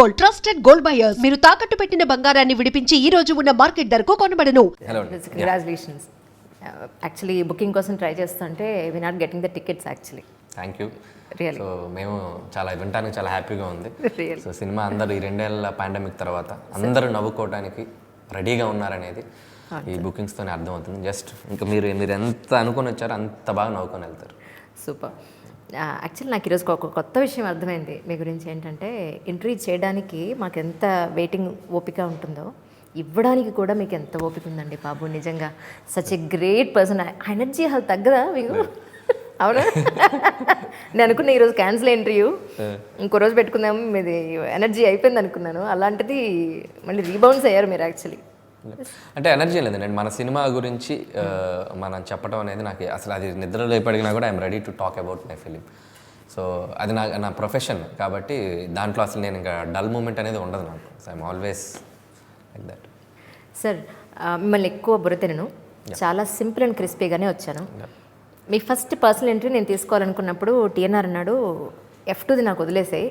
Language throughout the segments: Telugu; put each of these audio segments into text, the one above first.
Gold trusted gold buyers. మీరు తాకట్టు పెట్టిన బంగారాన్ని విడిపించి ఈ రోజు ఉన్న మార్కెట్ ధరకు కొనబడను. హలో కంగ్రాచులేషన్స్ యాక్చువల్లీ బుకింగ్ కోసం ట్రై చేస్తుంటే we not getting the tickets actually thank you? So మేము చాలా వినటానికి చాలా హ్యాపీగా ఉంది? సో సినిమా అందరూ ఈ రెండేళ్ళ పాండమిక్ తర్వాత అందరూ నవ్వుకోవడానికి రెడీగా ఉన్నారనేది ఈ బుకింగ్స్తోనే అర్థమవుతుంది. జస్ట్ ఇంకా మీరు మీరు ఎంత అనుకొని వచ్చారో అంత బాగా నవ్వుకొని వెళ్తారు. సూపర్ యాక్చువల్లీ నాకు ఈరోజు ఒక కొత్త విషయం అర్థమైంది. మీ గురించి ఏంటంటే ఇంటర్వ్యూ చేయడానికి మాకు ఎంత వెయిటింగ్ ఓపిక ఉంటుందో ఇవ్వడానికి కూడా మీకు ఎంత ఓపిక ఉందండి బాబు. నిజంగా such a great person energy అసలు తగ్గదా మీకు? అవునా? నేను అనుకున్నా ఈరోజు క్యాన్సిల్ ఇంటర్వ్యూ ఇంకో రోజు పెట్టుకుందాం మీది ఎనర్జీ అయిపోయింది అనుకున్నాను. అలాంటిది మళ్ళీ రీబౌండ్స్ అయ్యారు మీరు యాక్చువల్లీ అంటే ఎనర్జీ లేదండి మన సినిమా గురించి మనం చెప్పడం అనేది నాకు అసలు అది నిద్రలో ఎప్పటికినా కూడా I'm ready to talk about my film. So అది నా నా ప్రొఫెషన్ కాబట్టి దాంట్లో అసలు నేను ఇంకా డల్ మూమెంట్ అనేది ఉండదు నాకు. So I'm always like that sir మిమ్మల్ని ఎక్కువ బుర్రతెనను చాలా సింపుల్ అండ్ క్రిస్పీగానే వచ్చాను. మీ ఫస్ట్ పర్సనల్ ఎంట్రీ నేను తీసుకోవాలనుకున్నప్పుడు టీఎన్ఆర్ అన్నాడు ఎఫ్ టూది నాకు వదిలేసాయి.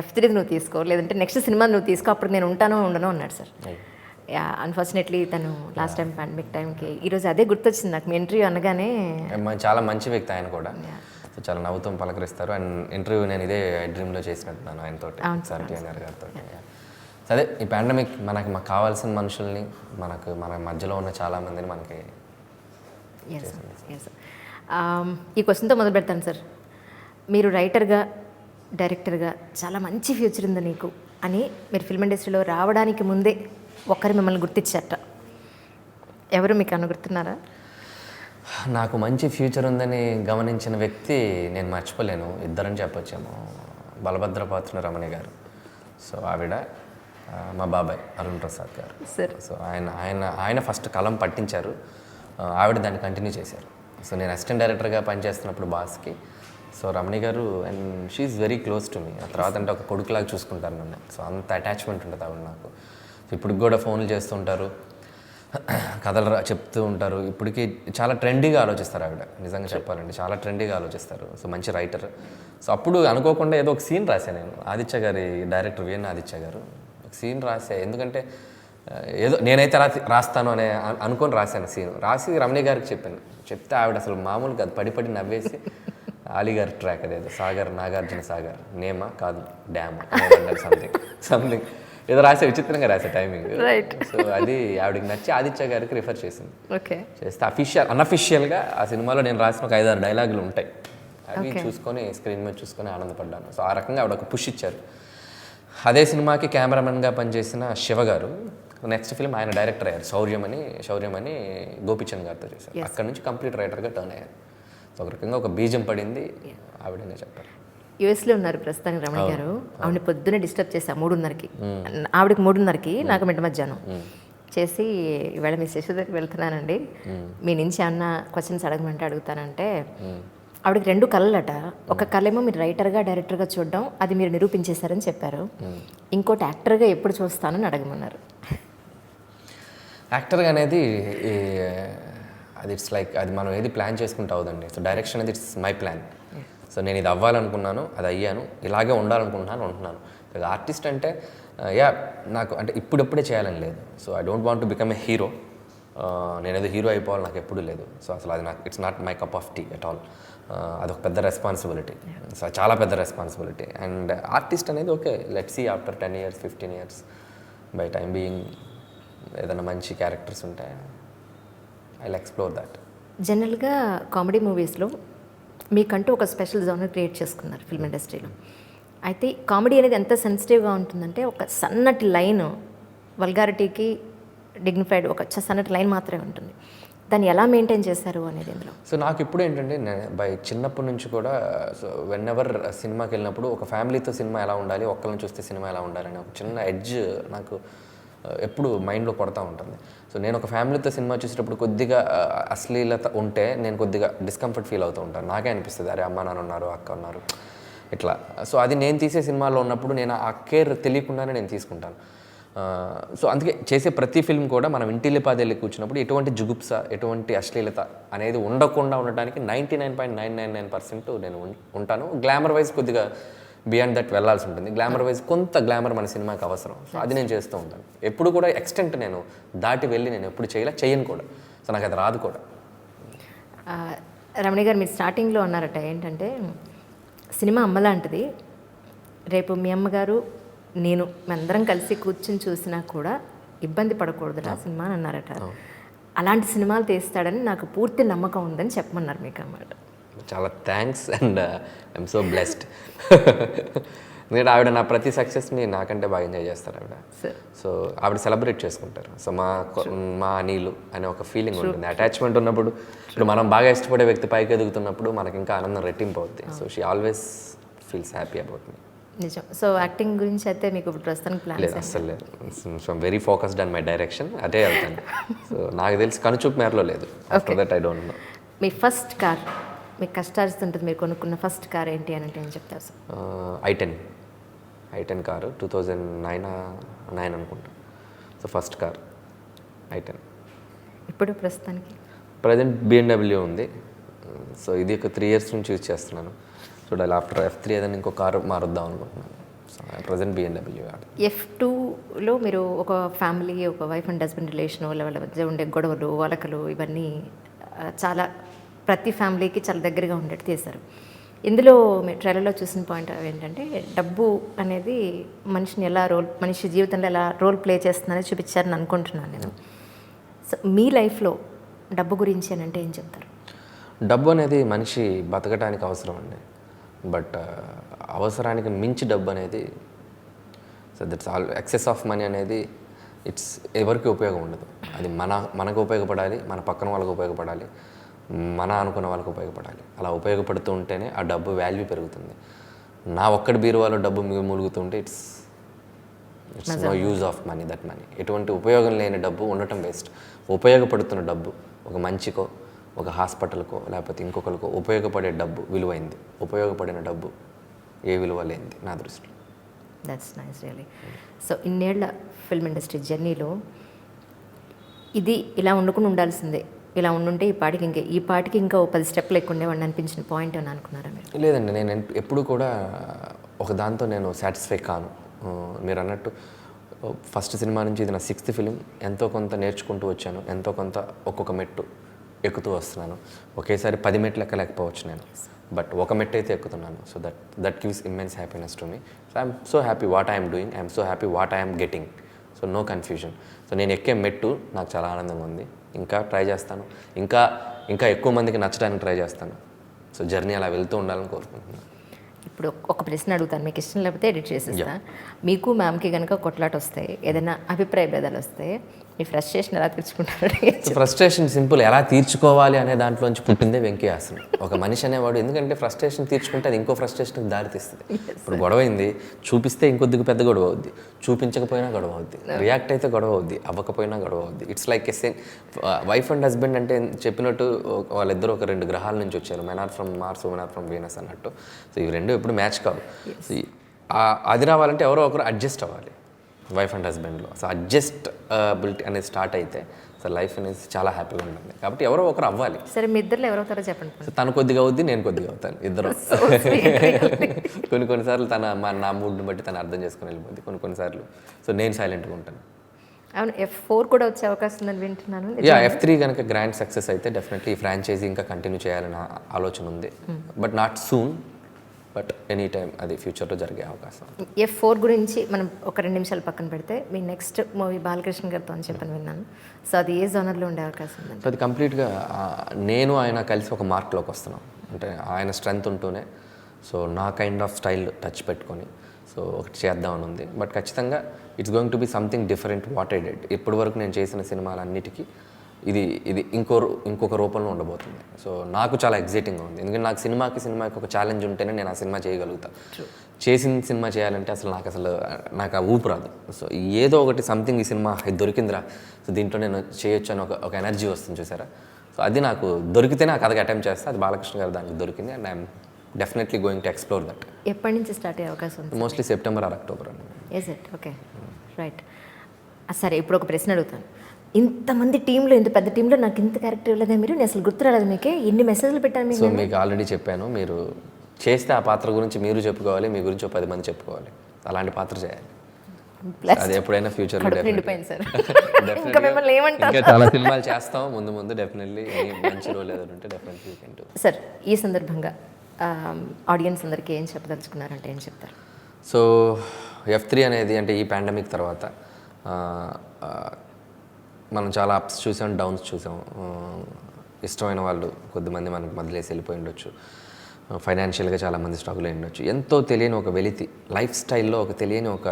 ఎఫ్ త్రీది నువ్వు తీసుకో. లేదంటే నెక్స్ట్ సినిమా నువ్వు తీసుకో. అప్పుడు నేను ఉంటానో ఉండనో అన్నాడు సార్. అన్ఫార్చునేట్లీ తను లాస్ట్ టైం పాండమిక్ టైంకి ఈరోజు అదే గుర్తొచ్చింది నాకు మీ ఇంటర్వ్యూ అనగానే. మ- చాలా మంచి వ్యక్తి ఆయన కూడా. సో చాలా నవ్వుతూ పలకరిస్తారు. అండ్ ఇంటర్వ్యూ నేను ఇదే డ్రీమ్లో చేసినట్టున్నాను ఆయనతో సార్ గారితో అదే ఈ పాండమిక్ మనకి మాకు కావాల్సిన మనుషుల్ని మనకు మన మధ్యలో ఉన్న చాలా మందిని మనకి ఎస్ ఈ క్వశ్చన్తో మొదలు పెడతాను సార్ మీరు రైటర్గా డైరెక్టర్గా చాలా మంచి ఫ్యూచర్ ఉంది నీకు అని మీరు ఫిల్మ్ ఇండస్ట్రీలో రావడానికి ముందే ఒక్కరు మిమ్మల్ని గుర్తించారట ఎవరు మీకు అన్న గుర్తున్నారా? నాకు మంచి ఫ్యూచర్ ఉందని గమనించిన వ్యక్తి నేను మర్చిపోలేను. ఇద్దరని చెప్పొచ్చేమో. బలభద్రపాత్ర రమణి గారు. సో ఆవిడ మా బాబాయ్ అరుణ్ ప్రసాద్ గారు. సార్. సో ఆయన ఆయన ఆయన ఫస్ట్ కలం పట్టించారు. ఆవిడ దాన్ని కంటిన్యూ చేశారు. సో నేను అసిస్టెంట్ డైరెక్టర్గా పనిచేస్తున్నప్పుడు బాస్కి. So Ramani garu and she's very close to me. ఆ తర్వాత అంటే ఒక కొడుకులాగా చూసుకుంటారు నన్ను. సో అంత అటాచ్మెంట్ ఉంటుంది ఆవిడ నాకు. ఇప్పుడు కూడా ఫోన్లు చేస్తుంటారు కథలు రా- చెప్తూ ఉంటారు. ఇప్పటికీ చాలా ట్రెండీగా ఆలోచిస్తారు ఆవిడ. నిజంగా చెప్పాలండి చాలా ట్రెండీగా ఆలోచిస్తారు. సో మంచి రైటర్ సో అప్పుడు అనుకోకుండా ఏదో ఒక సీన్ రాశాను నేను. ఆదిత్య గారి డైరెక్టర్ విఎన్ ఆదిత్య గారు. ఒక సీన్ రాసా ఎందుకంటే ఏదో నేనైతే రా రాస్తాను అనే అను- అనుకొని రాశాను సీన్ రాసి రమణి గారికి చెప్పాను. చెప్తే ఆవిడ అసలు మామూలు కాదు. పడి పడి నవ్వేసి ఆలీ గారి ట్రాక్ అదేదో. సాగర్ నాగార్జున సాగర్. నేమా? కాదు. డ్యామ్? సంథింగ్ సంథింగ్ ఏదో రాసే విచిత్రంగా రాసే టైమింగ్. సో అది ఆవిడకి నచ్చి ఆదిత్య గారికి రిఫర్ చేసింది ఓకే చేస్తే అఫీషియల్ అన్అఫీషియల్గా ఆ సినిమాలో నేను రాసిన ఒక ఐదారు డైలాగులు ఉంటాయి. అవి చూసుకొని స్క్రీన్ మీద చూసుకొని ఆనందపడ్డాను. సో ఆ రకంగా ఆవిడ ఒక పుష్ ఇచ్చారు. అదే సినిమాకి కెమెరామెన్గా పనిచేసిన శివ గారు నెక్స్ట్ ఫిల్మ్ ఆయన డైరెక్టర్ అయ్యారు. శౌర్యం అని శౌర్యం అని గోపిచంద్ గారితో చేశారు. అక్కడ నుంచి కంప్లీట్ రైటర్గా టర్న్ అయ్యారు. సో ఒక రకంగా ఒక బీజం పడింది. ఆవిడనే చెప్పారు యుఎస్లో ఉన్నారు ప్రస్తుతానికి రమణ గారు. ఆవిడ పొద్దున్నే డిస్టర్బ్ చేశా మూడున్నరకి. ఆవిడకి మూడున్నరకి నాకు మిట్ట మధ్యాహ్నం. చేసి ఇవాళ మీ శశి దగ్గరికి వెళ్తున్నానండి మీ నుంచి ఏమన్నా క్వశ్చన్స్ అడగమంటే అడుగుతానంటే ఆవిడకి రెండు కళలట ఒక కళేమో మీరు రైటర్గా డైరెక్టర్గా చూడడం అది మీరు నిరూపించేశారని చెప్పారు. ఇంకోటి యాక్టర్గా ఎప్పుడు చూస్తానని అడగమన్నారు. యాక్టర్గా అనేది అది ఇట్స్ లైక్ అది మనం ఏది ప్లాన్ చేసుకుంటూ అవుదండి. సో డైరెక్షన్ అనేది ఇట్స్ మై ప్లాన్. సో నేను ఇది అవ్వాలనుకున్నాను అది అయ్యాను ఇలాగే ఉండాలనుకుంటున్నాను ఉంటున్నాను ఆర్టిస్ట్ అంటే యా నాకు అంటే ఇప్పుడప్పుడే చేయాలని లేదు. So I don't want to become a hero. నేను ఏదో హీరో అయిపోవాలి నాకు ఎప్పుడూ లేదు. సో అసలు అది నాకు it's not my cup of tea at all. అదొక పెద్ద రెస్పాన్సిబిలిటీ. సో చాలా పెద్ద రెస్పాన్సిబిలిటీ. అండ్ ఆర్టిస్ట్ అనేది okay let see after ten years fifteen years by time being ఏదైనా మంచి క్యారెక్టర్స్ ఉంటాయి ఐ ఎక్స్ప్లోర్ దట్ జనరల్గా కామెడీ మూవీస్లో మీకంటూ ఒక స్పెషల్ జోనర్ క్రియేట్ చేసుకున్నారు ఫిల్మ్ ఇండస్ట్రీలో. అయితే కామెడీ అనేది ఎంత సెన్సిటివ్గా ఉంటుందంటే ఒక సన్నటి లైన్ వల్గారిటీకి డిగ్నిఫైడ్ ఒక సన్నటి లైన్ మాత్రమే ఉంటుంది. దాన్ని ఎలా మెయింటైన్ చేశారు అనేది ఇందులో? సో నాకు ఇప్పుడు ఏంటంటే బై చిన్నప్పటి నుంచి కూడా సో వెన్ ఎవర్ సినిమాకి వెళ్ళినప్పుడు ఒక ఫ్యామిలీతో సినిమా ఎలా ఉండాలి ఒక్కరిని చూస్తే సినిమా ఎలా ఉండాలి అని ఒక చిన్న ఎడ్జ్ నాకు ఎప్పుడు మైండ్లో పడుతూ ఉంటుంది. సో నేను ఒక ఫ్యామిలీతో సినిమా చూసేటప్పుడు కొద్దిగా అశ్లీలత ఉంటే నేను కొద్దిగా డిస్కంఫర్ట్ ఫీల్ అవుతూ ఉంటాను. నాకే అనిపిస్తుంది అరే అమ్మ నాన్న ఉన్నారు అక్క ఉన్నారు. ఇట్లా. సో అది నేను తీసే సినిమాలో ఉన్నప్పుడు నేను ఆ కేర్ తెలియకుండానే నేను తీసుకుంటాను. సో అందుకే చేసే ప్రతి ఫిల్మ్ కూడా మనం ఇంటిల్లిపాది వెళ్ళి కూర్చున్నప్పుడు ఎటువంటి జుగుప్స ఎటువంటి అశ్లీలత అనేది ఉండకుండా ఉండటానికి ninety nine point nine nine nine percent నేను ఉంటాను. గ్లామర్ వైజ్ కొద్దిగా బియాండ్ దట్ వెళ్ళాల్సి ఉంటుంది. గ్లామర్ వైజ్ కొంత గ్లామర్ మన సినిమాకి అవసరం. సో అది నేను చేస్తూ ఉంటాను. ఎప్పుడు కూడా ఎక్స్టెంట్ నేను దాటి వెళ్ళి నేను ఎప్పుడు చేయలే చేయను కూడా. సో నాకు అది రాదు కూడా. రమణి గారు మీరు స్టార్టింగ్లో అన్నారట ఏంటంటే సినిమా అమ్మలాంటిది రేపు మీ అమ్మగారు నేను మేమందరం కలిసి కూర్చుని చూసినా కూడా ఇబ్బంది పడకూడదు ఆ. సినిమా అని అన్నారట. అలాంటి సినిమాలు తీస్తాడని నాకు పూర్తి నమ్మకం ఉందని చెప్పమన్నారు మీకు అన్నమాట చాలా thanks and I'm so blessed ఎందుకంటే ఆవిడ నా ప్రతి సక్సెస్ని నాకంటే బాగా ఎంజాయ్ చేస్తారు ఆవిడ. సో ఆవిడ సెలబ్రేట్ చేసుకుంటారు. సో మా మా అనిలు అనే ఒక ఫీలింగ్ ఉంటుంది. అటాచ్మెంట్ ఉన్నప్పుడు ఇప్పుడు మనం బాగా ఇష్టపడే వ్యక్తి పైకి ఎదుగుతున్నప్పుడు మనకి ఇంకా ఆనందం రెట్టింపు అవుతుంది so she always feels happy about me నిజం. సో యాక్టింగ్ గురించి అయితే మీకు ఇప్పుడు ప్రస్తుతానికి లేదు ప్లాన్స్ అస్సలు లేదు. So very focused on my direction అదే వెళ్తాను. సో నాకు తెలిసి కనుచూపు మేరలో లేదు. After that I don't know me first car మీకు కష్టార్జితుంటుంది మీరు కొనుక్కున్న ఫస్ట్ కార్ ఏంటి అని అంటే ఏం చెప్తారు sir? I ten. I ten car two thousand nine nine అనుకుంటా. So first car I ten. ఇప్పుడు ప్రస్తుతానికి? ప్రజెంట్ బిఎండబ్ల్యూ ఉంది. సో ఇది ఒక త్రీ ఇయర్స్ నుంచి యూజ్ చేస్తున్నాను. చూడాలి ఆఫ్టర్ ఎఫ్ త్రీ ఏదైనా ఇంకో కారు మారుద్దాం అనుకుంటున్నాను. సో ప్రజెంట్ బిఎండబ్ల్యూ ఎఫ్ టూలో మీరు ఒక ఫ్యామిలీ ఒక వైఫ్ అండ్ హస్బెండ్ రిలేషన్ వాళ్ళ వాళ్ళ మధ్య ఉండే గొడవలు వలకలు ఇవన్నీ చాలా ప్రతి ఫ్యామిలీకి చాలా దగ్గరగా ఉండేట్టు తీశారు. ఇందులో మీ ట్రైలర్లో చూసిన పాయింట్ ఏంటంటే డబ్బు అనేది మనిషిని ఎలా రోల్ మనిషి జీవితంలో ఎలా రోల్ ప్లే చేస్తుందని చూపించారని అనుకుంటున్నాను నేను. సో మీ లైఫ్లో డబ్బు గురించి అని అంటే ఏం చెప్తారు? డబ్బు అనేది మనిషి బతకడానికి అవసరం అండి. బట్ అవసరానికి మించి డబ్బు అనేది so that's all excess of money అనేది ఇట్స్ ఎవరికి ఉపయోగం ఉండదు. అది మన మనకు ఉపయోగపడాలి మన పక్కన వాళ్ళకి ఉపయోగపడాలి. మన అనుకున్న వాళ్ళకి ఉపయోగపడాలి. అలా ఉపయోగపడుతూ ఉంటేనే ఆ డబ్బు వాల్యూ పెరుగుతుంది. నా ఒక్కడి బీరువాలో డబ్బు మూలుగుతుంటే it's it's no use of money that money ఎటువంటి ఉపయోగం లేని డబ్బు ఉండటం వేస్ట్ ఉపయోగపడుతున్న డబ్బు ఒక మంచికో ఒక హాస్పిటల్కో లేకపోతే ఇంకొకరికో ఉపయోగపడే డబ్బు విలువైంది. ఉపయోగపడిన డబ్బు ఏ విలువ లేనిది నా దృష్టిలో. దట్స్ నైస్ రియలీ సో ఇన్నేళ్ళ ఫిల్మ్ ఇండస్ట్రీ జర్నీలో ఇది ఇలా వండుకుని ఉండాల్సిందే. ఇలా ఉండుంటే ఈ పాటికి ఇంకా ఈ పాటికి ఇంకా ఓ పది స్టెప్లు ఎక్కువ ఉండేవాడిని అనిపించిన పాయింట్ అని అనుకున్నారా మీరు? లేదండి నేను ఎప్పుడు కూడా ఒక దాంతో నేను సాటిస్ఫై కాను. మీరు అన్నట్టు ఫస్ట్ సినిమా నుంచి ఇది నా సిక్స్త్ ఫిలిం ఎంతో కొంత నేర్చుకుంటూ వచ్చాను. ఎంతో కొంత ఒక్కొక్క మెట్టు ఎక్కుతూ వస్తున్నాను. ఒకేసారి పది మెట్లు ఎక్కలేకపోవచ్చు నేను. బట్ ఒక మెట్టు అయితే ఎక్కుతున్నాను. So that that gives immense happiness to me so I'm so happy what I'm doing I'm so happy what I'm getting so no confusion so నేను ఎక్కే మెట్టు నాకు చాలా ఆనందంగా ఉంది. ఇంకా ట్రై చేస్తాను. ఇంకా ఇంకా ఎక్కువ మందికి నచ్చడానికి ట్రై చేస్తాను. సో జర్నీ అలా వెళ్తూ ఉండాలని కోరుకుంటున్నాను. ఇప్పుడు ఒక ప్రశ్న అడుగుతాను. మీకు ఇష్టం లేకపోతే ఎడిట్ చేసేస్తా. మీకు మ్యామ్కి కనుక కొట్లాట వస్తాయి ఏదైనా అభిప్రాయ భేదాలు వస్తాయి మీ ఫ్రస్ట్రేషన్ ఎలా తెచ్చుకుంటారు ఫ్రస్ట్రేషన్ సింపుల్ ఎలా తీర్చుకోవాలి అనే దాంట్లోంచి పుట్టిందే వెంకయ్యాసనం ఒక మనిషి అనేవాడు ఎందుకంటే ఫ్రస్ట్రేషన్ తీర్చుకుంటే అది ఇంకో ఫ్రస్ట్రేషన్కి దారితీస్తుంది. ఇప్పుడు గొడవ అయింది చూపిస్తే ఇంకొద్దిగా పెద్ద గొడవ అవుద్ది చూపించకపోయినా గొడవ అవుద్ది రియాక్ట్ అయితే గొడవ అవుద్ది అవ్వకపోయినా గొడవ అవుద్ది. It's like a same wife and husband అంటే చెప్పినట్టు వాళ్ళిద్దరూ ఒక రెండు గ్రహాల నుంచి వచ్చారు. Men are from Mars men are from Venus అన్నట్టు. సో ఇవి రెండు ఎప్పుడు మ్యాచ్ కావు. అది రావాలంటే ఎవరో ఒకరు అడ్జస్ట్ అవ్వాలి. వైఫ్ అండ్ హస్బెండ్లో సో అడ్జస్ట్ అబిలిటీ అనేది స్టార్ట్ అయితే సో లైఫ్ అనేది చాలా హ్యాపీగా ఉంటుంది. కాబట్టి ఎవరో ఒకరు అవ్వాలి. సరే మీ ఇద్దరు ఎవరవుతారో చెప్పండి. సో తను కొద్దిగా అవుద్ది నేను కొద్దిగా అవుతాను. ఇద్దరు. కొన్ని కొన్నిసార్లు తన మా నా మూడ్ని బట్టి తను అర్థం చేసుకుని వెళ్ళిపోద్ది. కొన్ని కొన్నిసార్లు సో నేను సైలెంట్గా ఉంటాను. అవును ఎఫ్ ఫోర్ కూడా వచ్చే అవకాశం ఉందని వింటున్నాను. యా ఎఫ్ త్రీ కనుక గ్రాండ్ సక్సెస్ అయితే డెఫినెట్లీ ఫ్రాంచైజీ ఇంకా కంటిన్యూ చేయాలని ఆలోచన ఉంది. But not soon but any time అది ఫ్యూచర్లో జరిగే అవకాశం. ఎఫ్ ఫోర్ గురించి మనం ఒక రెండు నిమిషాలు పక్కన పెడితే మీ నెక్స్ట్ మూవీ బాలకృష్ణ గారితో అని చెప్పని విన్నాను. సో అది ఏ జోనర్లో ఉండే అవకాశం ఉందండి సో అది కంప్లీట్గా నేను ఆయన కలిసి ఒక మార్క్లోకి వస్తున్నాం. అంటే ఆయన స్ట్రెంగ్త్ ఉంటూనే సో నా కైండ్ ఆఫ్ స్టైల్ టచ్ పెట్టుకొని సో ఒకటి చేద్దామని ఉంది. బట్ ఖచ్చితంగా it's going to be something different what I did ఇప్పటి వరకు నేను చేసిన సినిమాలన్నిటికీ ఇది ఇది ఇంకో ఇంకొక రూపంలో ఉండబోతుంది. సో నాకు చాలా ఎగ్జైటింగ్గా ఉంది. ఎందుకంటే నాకు సినిమాకి సినిమాకి ఒక ఛాలెంజ్ ఉంటేనే నేను ఆ సినిమా చేయగలుగుతా. చేసిన సినిమా చేయాలంటే అసలు నాకు అసలు నాకు ఆ ఊపు రాదు. సో ఏదో ఒకటి సంథింగ్ ఈ సినిమా దొరికిందిరా. సో దీంట్లో నేను చేయొచ్చు అని ఒక ఒక ఎనర్జీ వస్తుంది చూసారా? సో అది నాకు దొరికితేనే ఆ కథకి అటెంప్ట్ చేస్తే. అది బాలకృష్ణ గారు దానికి దొరికింది and I'm definitely going to explore that ఎప్పటి నుంచి స్టార్ట్ అయ్యే అవకాశం మోస్ట్లీ సెప్టెంబర్ ఆర్ అక్టోబర్ అండి. ఓకే రైట్ సరే ఇప్పుడు ఒక ప్రశ్న అడుగుతాను. ఇంతమంది టీంలో ఇంత పెద్ద టీంలో నాకు ఇంత క్యారెక్టర్ ఇవ్వలేదా మీరు. నేను అసలు గుర్తు రాలేదు మీకే. ఇన్ని మెసేజ్లు పెట్టాను మీకు సో మీకు ఆల్రెడీ చెప్పాను మీరు చేస్తే ఆ పాత్ర గురించి మీరు చెప్పుకోవాలి మీ గురించి పది మంది చెప్పుకోవాలి. అలాంటి పాత్ర చేయాలి. అది ఎప్పుడైనా సార్ ఇంకా మిమ్మల్ని ఏమంటారు? చాలా సినిమాలు చేస్తాం ముందు ముందు డెఫినెట్లీ మంచి రోల్ ఏదైనా ఉంటే డెఫినెట్లీ సార్ ఈ సందర్భంగా ఆడియన్స్ అందరికీ ఏం చెప్పదలుచుకున్నారంటే ఏం చెప్తారు? సో ఎఫ్ త్రీ అనేది అంటే ఈ పాండమిక్ తర్వాత మనం చాలా అప్స్ చూసాం డౌన్స్ చూసాం. ఇష్టమైన వాళ్ళు కొద్దిమంది మనకు వదిలేసి వెళ్ళిపోయి ఉండొచ్చు. ఫైనాన్షియల్గా చాలామంది స్ట్రగుల్ అయి ఉండొచ్చు. ఎంతో తెలియని ఒక వెలితి లైఫ్ స్టైల్లో ఒక తెలియని ఒక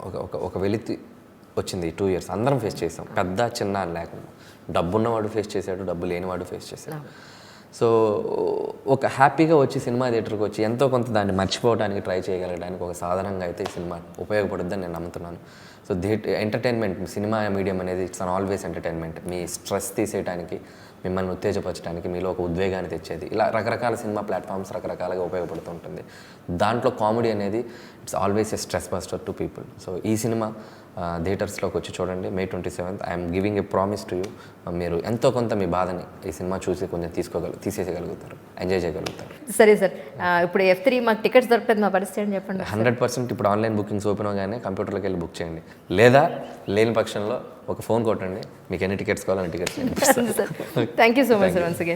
ఒక ఒక ఒక వెలితి వచ్చింది టూ ఇయర్స్ అందరం ఫేస్ చేసాం. పెద్ద చిన్న లేకుండా డబ్బు ఉన్నవాడు ఫేస్ చేశాడు డబ్బు లేనివాడు ఫేస్ చేశాడు. సో ఒక హ్యాపీగా వచ్చి సినిమా థియేటర్కి వచ్చి ఎంతో కొంత దాన్ని మర్చిపోవడానికి ట్రై చేయగలగడానికి ఒక సాధనంగా అయితే ఈ సినిమా ఉపయోగపడుద్దని నేను నమ్ముతున్నాను. So theatre entertainment cinema medium అనేది ఇట్స్ అన్ ఆల్వేస్ ఎంటర్టైన్మెంట్. మీ స్ట్రెస్ తీసేయడానికి మిమ్మల్ని ఉత్తేజపరచడానికి మీలో ఒక ఉద్వేగాన్ని తెచ్చేది. ఇలా రకరకాల సినిమా ప్లాట్ఫామ్స్ రకరకాలుగా ఉపయోగపడుతూ ఉంటుంది దాంట్లో కామెడీ అనేది it's always a stress buster to people. So ఈ సినిమా థియేటర్స్లోకి వచ్చి చూడండి May twenty seventh. I'm giving a promise to you. మీరు ఎంతో కొంత మీ బాధని ఈ సినిమా చూసి కొంచెం తీసుకోగల తీసేయగలుగుతారు. ఎంజాయ్ చేయగలుగుతారు. సరే సార్. ఇప్పుడు ఎఫ్ త్రీ మాకు టికెట్స్ దొరకలేదు మా పరిస్థితి అని చెప్పండి? హండ్రెడ్ పర్సెంట్ ఇప్పుడు ఆన్లైన్ బుకింగ్స్ ఓపెన్ అవగానే కంప్యూటర్లోకి వెళ్ళి బుక్ చేయండి. లేదా లేని పక్షంలో ఒక ఫోన్ కొట్టండి. మీకు ఎన్ని టికెట్స్ కావాలో అన్ని tickets thank you so much sir once again